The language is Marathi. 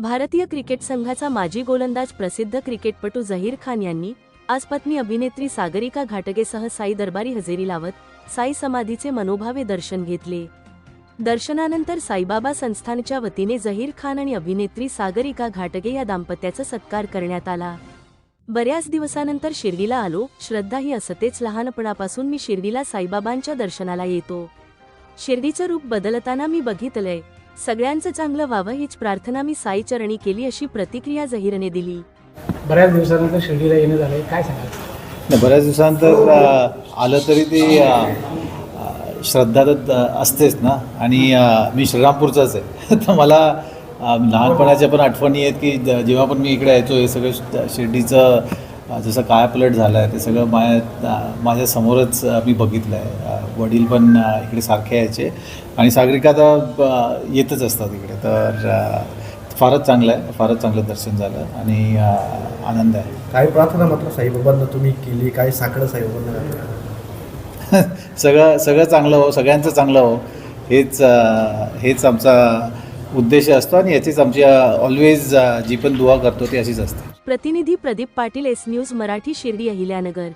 भारतीय क्रिकेट संघाचा माजी गोलंदाज प्रसिद्ध क्रिकेटपटू झहीर खान यांनी आज पत्नी अभिनेत्री सागरिका घाटगेसह साई दरबारी हजेरी लावत साई समाधीचे मनोभावे दर्शन घेतले. दर्शनानंतर साईबाबा संस्थानच्या वतीने झहीर खान आणि अभिनेत्री सागरिका घाटगे या दाम्पत्याचा सत्कार करण्यात आला. बऱ्याच दिवसानंतर शिर्डीला आलो. श्रद्धा ही असतेच लहानपणापासून मी शिर्डीला साईबाबांच्या दर्शनाला येतो. शिर्डीचं रूप बदलताना मी बघितलंय. सगळ्यांचं चांगलं व्हावं हीच प्रार्थना मी साई चरणी केली अशी प्रतिक्रिया झहीरने दिली. बऱ्याच दिवसानंतर शिर्डीला येणं झालंय. काय सांगाल? नाही, बऱ्याच दिवसानंतर आलं तरी ते श्रद्धा तर असतेच ना. आणि मी श्रीरामपूरचाच आहे. तर मला लहानपणाच्या पण आठवणी आहेत की जेव्हा पण मी इकडे यायचो हे सगळं शिर्डीचं जसं कायापलट झालं आहे ते सगळं माझ्या माझ्यासमोरच मी बघितलं आहे वडील पण इकडे सारखे यायचे. आणि सागरिका अ, येतच असतात इकडे. तर फारच चांगलं आहे. फारच चांगलं दर्शन झालं. आणि आनंद आहे. काय प्रार्थना मात्र साईबाबांना तुम्ही केली? काय साकडं साईबाबांना? सगळं सगळं चांगलं हो. सगळ्यांचं चांगलं हो. हेच हेच आमचा उद्देश असतो आणि याचीच आमची ऑलवेज जी पण दुवा करतो ती अशीच असते. प्रतिनिधी प्रदीप पाटील एस न्यूज मराठी शिर्डी अहिल्यानगर.